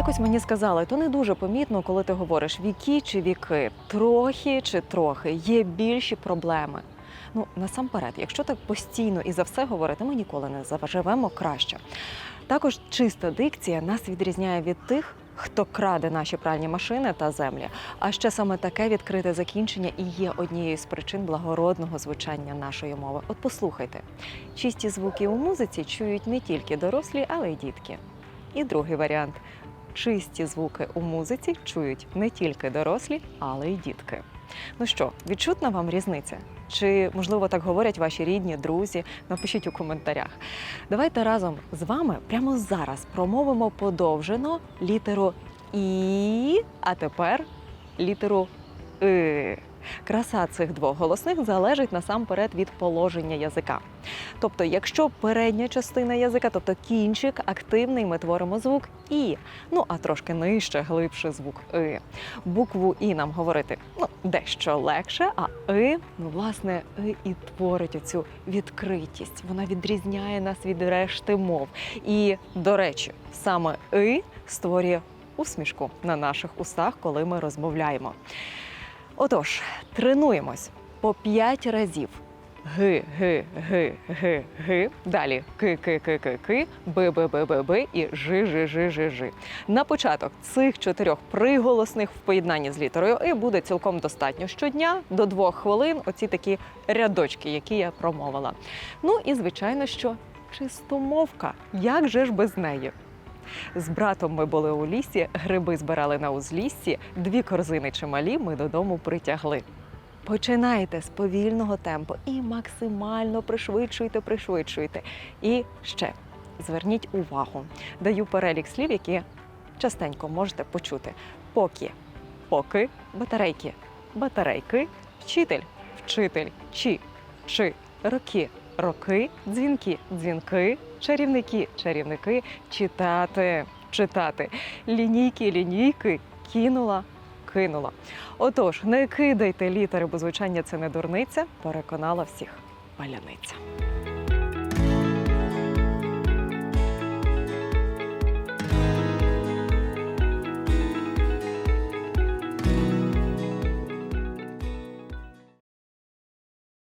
Якось мені сказали, то не дуже помітно, коли ти говориш віки чи віки, трохи чи трохи, є більші проблеми. Ну, насамперед, якщо так постійно і за все говорити, ми ніколи не заживемо краще. Також чиста дикція нас відрізняє від тих, хто краде наші пральні машини та землі. А ще саме таке відкрите закінчення і є однією з причин благородного звучання нашої мови. От послухайте, чисті звуки у музиці чують не тільки дорослі, але й дітки. І другий варіант: чисті звуки у музиці чують не тільки дорослі, але й дітки. Ну що, відчутна вам різниця? Чи можливо так говорять ваші рідні, друзі? Напишіть у коментарях. Давайте разом з вами прямо зараз промовимо подовжено літеру І, а тепер літеру И. Краса цих двох голосних залежить насамперед від положення язика. Тобто, якщо передня частина язика, тобто кінчик активний, ми творимо звук І. Ну а трошки нижче, глибше звук И. Букву І нам говорити ну, дещо легше, а И, ну, власне, И і творить оцю відкритість. Вона відрізняє нас від решти мов. І, до речі, саме И створює усмішку на наших устах, коли ми розмовляємо. Отож, тренуємось по 5 разів. Г, г, г, г, г. Далі ки, ки, ки, ки, ки, би, би, би, би, би і жи, жи, жи, жи, жи. На початок цих чотирьох приголосних в поєднанні з літерою І буде цілком достатньо щодня до двох хвилин. Оці такі рядочки, які я промовила. Ну і звичайно, що чистомовка. Як же ж без неї? З братом ми були у лісі, гриби збирали на узліссі, дві корзини чималі ми додому притягли. Починайте з повільного темпу і максимально пришвидшуйте, пришвидшуйте. І ще зверніть увагу. Даю перелік слів, які частенько можете почути: поки, поки, батарейки, батарейки, вчитель, вчитель, чи, чи, роки, роки, дзвінки, дзвінки, чарівники, чарівники, читати, читати, лінійки, лінійки, кинула, кинула. Отож, не кидайте літери, бо звучання це не дурниця, переконала всіх паляниця.